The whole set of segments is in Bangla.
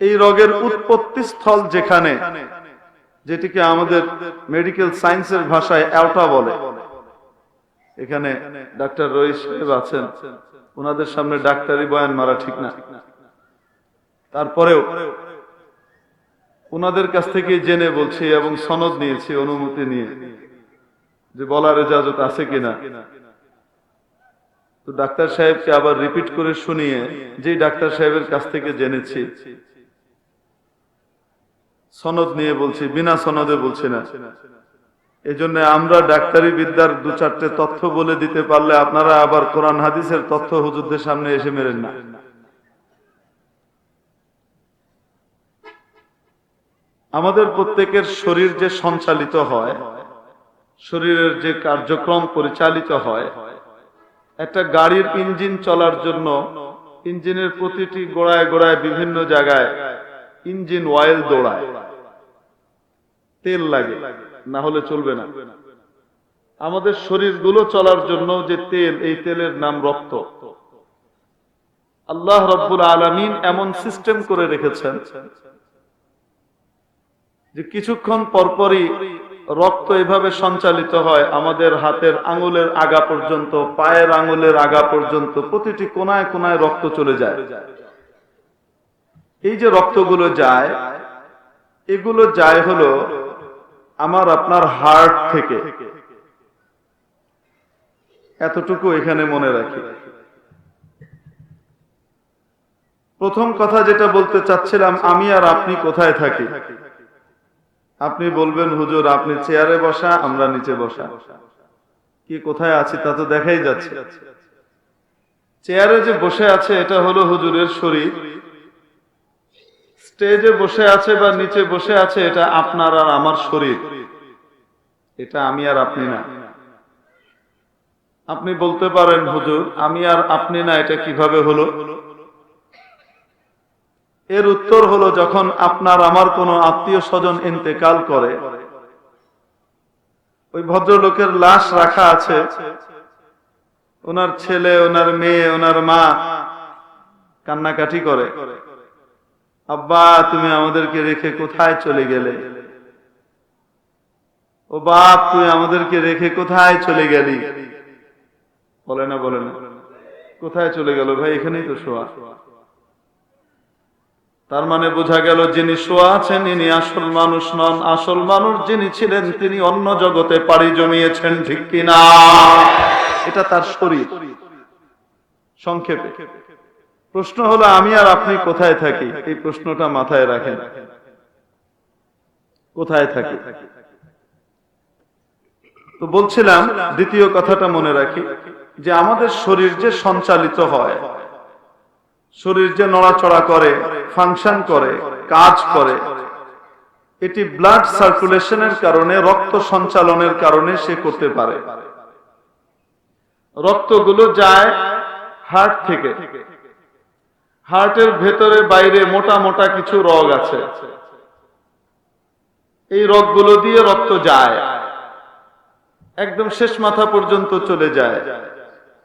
এই রোগের উৎপত্তি স্থল যেখানে, যেটিকে আমাদের মেডিকেল সায়েন্সের ভাষায় অ্যাওটা বলে। এখানে ডাক্তার রইস সাহেব আছেন। ওনাদের সামনে ডাক্তারি বয়ান মারা ঠিক না। তারপরেও ওনাদের কাছ থেকে জেনে বলছি এবং সনদ নিয়েছি, অনুমতি নিয়ে, যে বলার এজাজত আছে কিনা। তো ডাক্তার সাহেবকে আবার রিপিট করে শুনিয়ে যে ডাক্তার সাহেবের কাছ থেকে জেনেছি সনদ নিয়ে বলছি, বিনা সনদে বলছি না। এই জন্য আমরা ডাক্তারি বিদ্যার দু চারটে তথ্য বলে দিতে পারলে আপনারা আবার কোরআন হাদিসের তথ্য হুজুরদের সামনে এসে মেরেন না। আমাদের প্রত্যেকের শরীর যে সঞ্চালিত হয়, শরীরের যে কার্যক্রম পরিচালিত হয়, একটা গাড়ির ইঞ্জিন চলার জন্য ইঞ্জিনের প্রতিটি গোড়ায় গোড়ায় বিভিন্ন জায়গায় ইঞ্জিন অয়েল দৌড়ায়। তেল লাগে, না হলে চলবে না। আমাদের শরীরগুলো চলার জন্য যে তেল, এই তেলের নাম রক্ত। আল্লাহ রব্বুল আলমিন এমন সিস্টেম করে রেখেছেন যে কিছুক্ষণ পরপরই রক্ত এভাবে সঞ্চালিত হয়, আমাদের হাতের আঙুলের আগা পর্যন্ত, পায়ের আঙুলের আগা পর্যন্ত, প্রতিটি কোনায় কোনায় রক্ত চলে যায়। এই যে রক্তগুলো যায়, এগুলো যায় হলো আমার আপনার হার্ট থেকে। এতটুকু এখানে মনে রাখি। প্রথম কথা যেটা বলতে চাচ্ছিলাম, আমি আর আপনি কোথায় থাকি? আপনি বলবেন, হুজুর, আপনি চেয়ারে বসা, আমরা নিচে বসা। কি কোথায় আছি তা তো দেখাই যাচ্ছে। চেয়ারে যে বসে আছে, এটা হলো হুজুরের শরীর। স্টেজে বসে আছে বা নিচে বসে আছে, এটা আপনার আর আমার শরীর। এটা আমি আর আপনি না। আপনি বলতে পারেন, হুজুর, আমি আর আপনি না, এটা কীভাবে হলো? এর উত্তর হলো, যখন আপনার আমার কোনো আত্মীয় স্বজন ইন্তেকাল করে, ওই ভদ্রলোকের লাশ রাখা আছে, ওনার ছেলে, ওনার মেয়ে, ওনার মা কান্নাকাটি করে। আব্বা, তুমি আমাদেরকে রেখে কোথায় চলে গেলে? ও বাপ তুই আমাদেরকে রেখে কোথায় চলে গেলি? বলে না বলে না। কোথায় চলে গেল ভাই? এখানেই তো শোয়া। তার মানে বোঝা গেল, যিনি শোয়া আছেন, ইনি আসল মানুষ নন। আসল মানুষ যিনি ছিলেন, তিনি অন্য জগতে পাড়ি জমিয়েছেন, ঠিক কিনা? এটা তার শরীর। সংক্ষেপে। প্রশ্ন হলো, আমি আর আপনি কোথায় থাকি? এই প্রশ্নটা মাথায় রাখেন। কোথায় থাকি? তো বলছিলাম, দ্বিতীয় কথাটা মনে রাখি, যে আমাদের শরীর যে সঞ্চালিত হয়, শরীর যে নড়াচড়া করে ফাংশন করে, কাজ করে, এটি ব্লাড সার্কুলেশনের কারণে, রক্ত সঞ্চালনের কারণে সে করতে পারে। রক্তগুলো যায় হার্ট থেকে। হার্টের ভেতরে বাইরে মোটা মোটা কিছু রগ আছে। এই রগগুলো দিয়ে রক্ত যায়। একদম শেষ মাথা পর্যন্ত চলে যায়।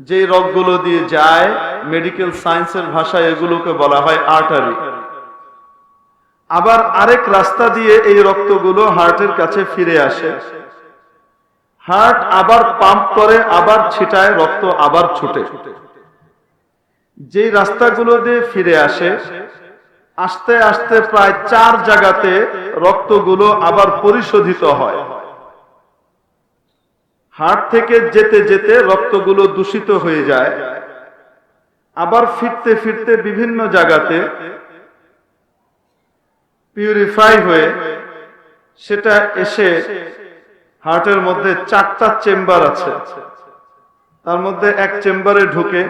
যে রগগুলো দিয়ে যায় মেডিকেল সায়েন্সের ভাষায় এগুলোকে বলা হয় আর্টারি আবার আরেক রাস্তা দিয়ে এই রক্তগুলো হার্টের কাছে ফিরে আসে। হার্ট আবার পাম্প করে, আবার ছিটায়, রক্ত আবার ছুটে। যে রাস্তাগুলো দিয়ে ফিরে আসে, আস্তে আস্তে প্রায় চার জায়গাতে রক্তগুলো আবার পরিশোধিত হয়। হাট থেকে যেতে যেতে রক্তগুলো দূষিত হয়ে যায়। আবার ফিরতে ফিরতে বিভিন্ন জায়গাতে পিউরিফাই হয়ে সেটা এসে হার্টের মধ্যে চারটা চেম্বার আছে। তার মধ্যে এক চেম্বারে ঢুকে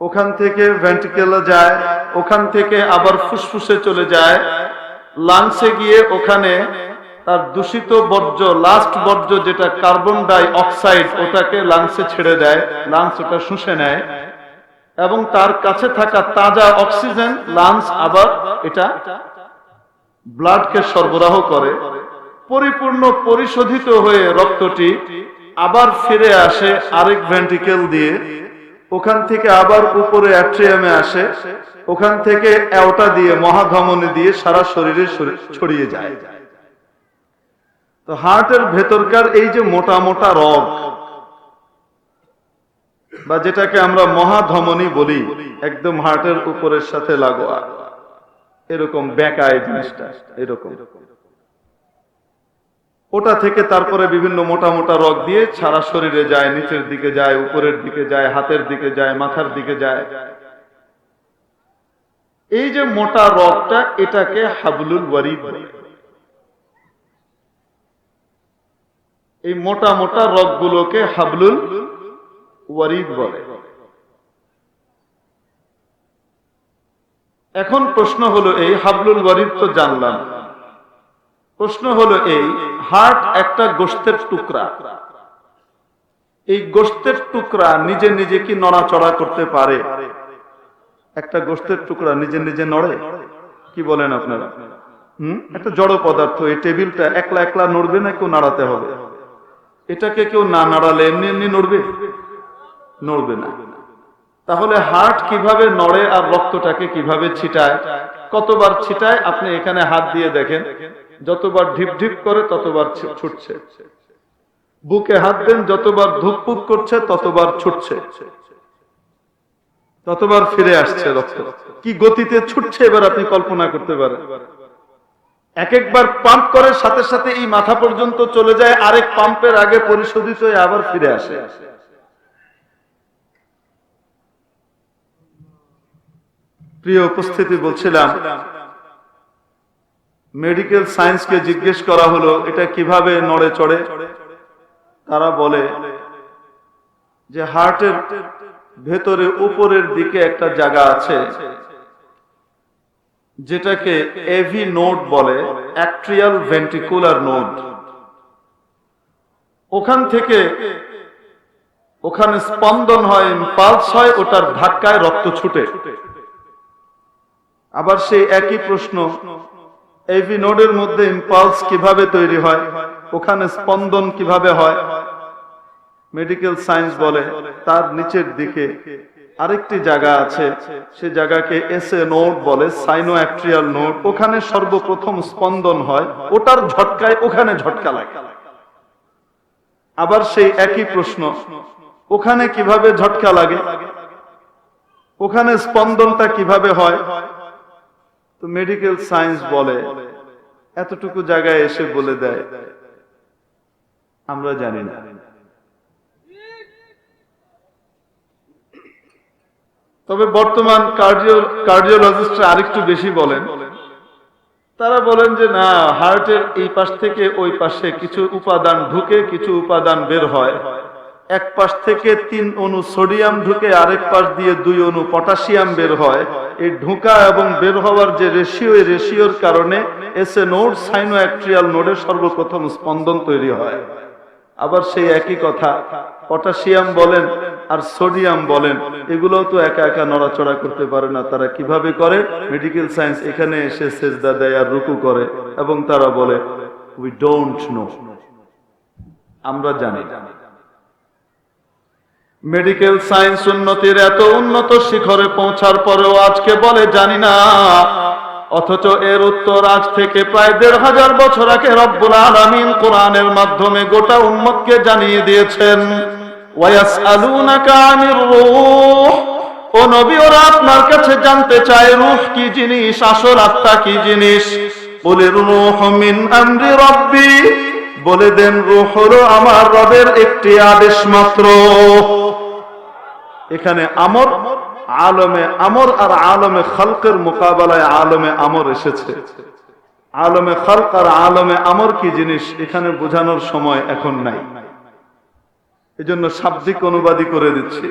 ওখান থেকে ভেন্টিকেলে যায়, ওখান থেকে আবার ফুসফুসে চলে যায়। লাংসে গিয়ে ওখানে তার দূষিত বর্জ্য লাস্ট বর্জ্য যেটা কার্বন ডাই অক্সাইড ওটাকে লাংসে ছেড়ে দেয় লাংস ওটা শুষে নেয়। এবং তার কাছে থাকা তাজা অক্সিজেন লাংস আবার এটা ব্লাডকে সরবরাহ করে। পরিপূর্ণ পরিশোধিত হয়ে রক্তটি আবার ফিরে আসে আরেক ভেন্টিকেল দিয়ে। ওখান থেকে আবার উপরে অ্যাট্রিয়ামে আসে। ওখান থেকে অ্যাওটা দিয়ে মহাধমনী দিয়ে সারা শরীরে ছড়িয়ে যায়। তো হার্টের ভেতরকার এই যে মোটা মোটা রগ, বা যেটাকে আমরা মহাধমনী বলি, একদম হার্টের উপরের সাথে লাগোয়া, এরকম বেকায় জিনিসটা, এরকম। ওটা থেকে তারপরে বিভিন্ন মোটা মোটা রগ দিয়ে সারা শরীরে যায়, নিচের দিকে যায়, উপরের দিকে যায়, হাতের দিকে যায়, মাথার দিকে যায়। এই যে মোটা রগটা, এটাকে হাবলুল ওয়ারিদ এই মোটা মোটা রগগুলোকে হাবলুল ওয়ারিদ বলে। এখন প্রশ্ন হলো, এই হাবলুল ওয়ারিদ তো জানলাম। প্রশ্ন হলো এই, হার্ট একটা গোস্তের টুকরা। এই গোস্তের টুকরা নিজে নিজে কি নড়াচড়া করতে পারে? একটা গোস্তের টুকরা নিজে নিজে নড়ে? কি বলেন আপনারা? হুম? একটা জড় পদার্থ, এই টেবিলটা একলা একলা নড়বে না কেউ নাড়াতে হবে? এটাকে কেউ না নাড়ালে এমনি এমনি নড়বে? নড়বে না। তাহলে হার্ট কীভাবে নড়ে আর রক্তটাকে কীভাবে ছিটায়? কতবার ছিটায় আপনি এখানে হাত দিয়ে দেখেন? যতবার ঢিপ ঢিপ করে ততবার ছুটছে। বুকে হাত দেন, যতবার ধুকপুক করছে, ততবার ছুটছে। ততবার ফিরে আসছে রক্ত। কি গতিতে ছুটছে এবার আপনি কল্পনা করতে পারেন। এক একবার পাম্প করে সাথে সাথে এই মাথা পর্যন্ত চলে যায়, আরেক পাম্পের আগে পরিশোধিত আবার ফিরে আসে। প্রিয় উপস্থিতি বলছিলাম মেডিকেল সায়েন্সকে জিজ্ঞেস করা হলো, এটা কীভাবে নড়ে চড়ে? তারা বলে যে হার্টের ভেতরে উপরের দিকে একটা জায়গা আছে, যেটাকে এভি নোড বলে অ্যাক্ট্রিয়াল ভেন্টিকুলার নোড ওখান থেকে ওখানে স্পন্দন হয় পালস হয়, ওটার ধাক্কায় রক্ত ছুটে। আবার সেই একই প্রশ্ন এভি নোডের মধ্যে ইম্পালস কীভাবে তৈরি হয়? ওখানে স্পন্দন কীভাবে হয়? মেডিকেল সায়েন্স বলে, তার নিচের দিকে আরেকটি জায়গা আছে, সে জায়গাকে এস এ নোট বলে সাইনো অ্যাক্ট্রিয়াল নোড ওখানে সর্বপ্রথম স্পন্দন হয়, ওটার ঝটকায় ওখানে ঝটকা লাগে। আবার সেই একই প্রশ্ন, ওখানে কীভাবে ঝটকা লাগে? ওখানে স্পন্দনটা কীভাবে হয়? তো মেডিকেল সায়েন্স বলে, এতটুকু জায়গায় এসে বলে দেয়। আমরা জানি না। তবে বর্তমান কার্ডিও কার্ডিওলজিস্টরা আরেকটু বেশি বলেন। তারা বলেন যে, না হার্টের এই পাশ থেকে ওই পাশে কিছু উপাদান ঢুকে কিছু উপাদান বের হয়। এক পাশ থেকে তিন অণু সোডিয়াম ঢুকে আরেক পাশ দিয়ে দুই অণু পটাশিয়াম বের হয়। এই ঢুকা এবং বের হওয়ার যে রেশিও এই রেশিওর কারণে এসে নোড সাইনো সাইনোঅ্যাক্ট্রিয়াল নোডের সর্বপ্রথম স্পন্দন তৈরি হয়। আবার সেই একই কথা, পটাশিয়াম বলেন আর সোডিয়াম বলেন এগুলো তো একা একা নড়াচড়া করতে পারে না। তারা কীভাবে করে? মেডিকেল সায়েন্স এখানে এসে সেজদা দেয় আর রুকু করে এবং তারা বলে উই ডোন্ট নো আমরা জানি। মেডিকেল সায়েন্স উন্নতির এত উন্নত শিখরে পৌঁছার পরেও আজকে বলে জানি না। অথচ এর উত্তর আজ থেকে প্রায় দেড় হাজার বছর আগে রব্বুল আলামিন কোরআনের মাধ্যমে গোটা উম্মতকে জানিয়ে দিয়েছেন ও নবী, ওরা আপনার কাছে জানতে চায়, রূহ কি জিনিস, আসল আত্মা কি জিনিস? বলে, রূহ মিন আমরি রব্বি। বলে দেন রূহ হলো আমার রবের একটি আদেশ মাত্র। এখানে আমর, আলমে আমর আর আলমে খালকের মোকাবেলায় আলমে আমর এসেছে। আলমে খালক আর আলমে আমর কি জিনিস এখানে বোঝানোর সময় এখন নাই। এজন্য শাব্দিক অনুবাদী করে দিচ্ছি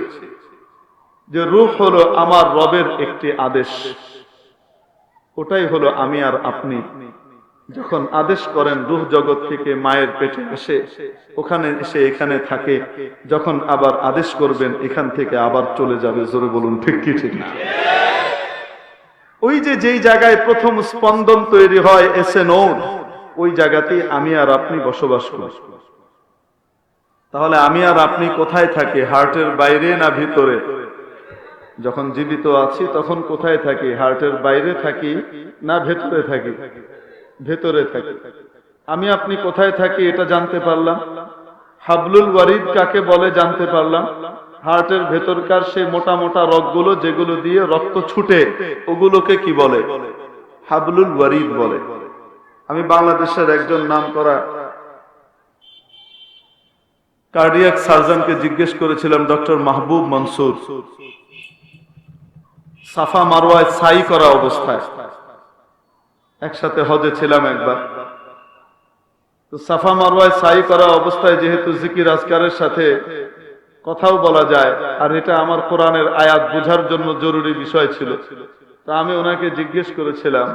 যে রূহ হলো আমার রবের একটি আদেশ। ওটাই হলো আমি আর আপনি। যখন আদেশ করেন রুহ জগৎ থেকে মায়ের পেটে আসে ওখানে এসে এখানে থাকে, যখন আবার আদেশ করবেন এখান থেকে আবার চলে যাবে, জোরে বলুন, ঠিক কি ঠিক না? ওই যে যেই জায়গায় প্রথম স্পন্দন তৈরি হয়, এসে নোড ওই জায়গাতেই আমি আর আপনি বসবাস করি। তাহলে আমি আর আপনি কোথায় থাকি? হার্টের বাইরে না ভিতরে? যখন জীবিত আছি, তখন কোথায় থাকি? হার্টের বাইরে থাকি না ভেতরে থাকি? ভেতরে থাকি। আমি আপনি কোথায় থাকি এটা জানতে পারলাম। হাবলুল ওয়ারিদ কাকে বলে জানতে পারলাম। হার্টের ভেতরকার সেই মোটা মোটা রগগুলো যেগুলো দিয়ে রক্ত ছুটে, ওগুলোকে কি বলে? হাবলুল ওয়ারিদ বলে। আমি বাংলাদেশের একজন নাম করা কার্ডিয়াক সার্জনকে জিজ্ঞেস করেছিলাম, ডক্টর মাহবুব মনসুর, সাফা মারোয়ায় ছাই করা অবস্থায়। একসাথে হজে ছিলাম একবার। তো সাফা মারওয়ায় ছাই করা অবস্থায় যেহেতু জিকির আজকারের সাথে কথাও বলা যায়, আর এটা আমার কোরআনের আয়াত বোঝার জন্য জরুরি বিষয় ছিল। তা আমি ওনাকে জিজ্ঞেস করেছিলাম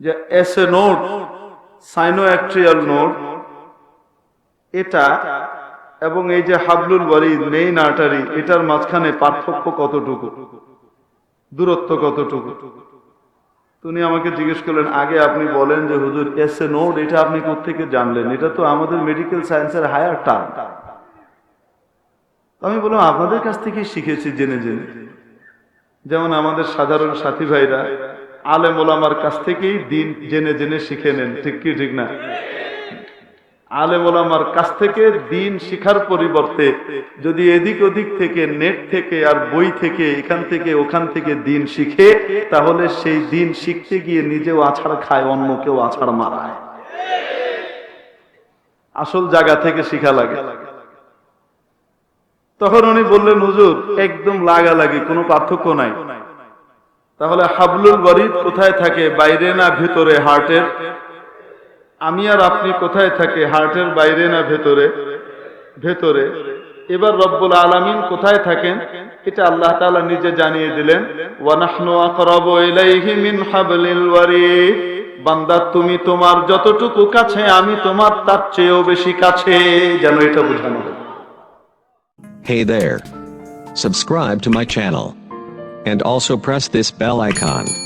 যে এস এ নোট সাইনোঅ্যাক্ট্রিয়াল নোট এটা এবং এই যে হাবলুল ওয়ারিদ মেইন আর্টারি এটার মাঝখানে পার্থক্য কতটুকু? দূরত্ব কতটুকু? তুমি আমাকে জিজ্ঞেস করলেন, আগে আপনি বলেন যে হুজুর এস এ নোট এটা আপনি কোথেকে জানলেন? এটা তো আমাদের মেডিকেল সায়েন্সের হায়ার টার্ম আমি বললাম, আপনাদের কাছ থেকে শিখেছি জেনে জেনে। যেমন আমাদের সাধারণ সাথী ভাইরা, আলেম ওলামার কাছ থেকেই দিন জেনে জেনে শিখে নেন। ঠিক কি, ঠিক না? আলেম ওলামার কাছ থেকে দিন শিখার পরিবর্তে যদি এদিক ওদিক থেকে, নেট থেকে আর বই থেকে, এখান থেকে, ওখান থেকে দিন শিখে, তাহলে সেই দিন শিখতে গিয়ে নিজেও আছাড় খায়, অন্য কেউ আছাড় মারায়। আসল জায়গা থেকে শিখা লাগে। তখন উনি বললেন, হুজুর, একদম লাগা লাগে, কোনো পার্থক্য নাই। তাহলে হাবলুল ওয়ারিদ কোথায় থাকে, বাইরে না ভেতরে, হার্টের? আমি আর আপনি কোথায় থাকে? হার্টের বাইরে না ভেতরে? ভেতরে। এবার রব্বুল আলামিন কোথায় থাকেন? এটা আল্লাহ তালা নিজে জানিয়ে দিলেন। বান্দা, তুমি তোমার যতটুকু কাছে, আমি তোমার তার চেয়েও বেশি কাছে। যেন এটা বোঝানো Hey there. Subscribe to my channel. And also press this bell icon.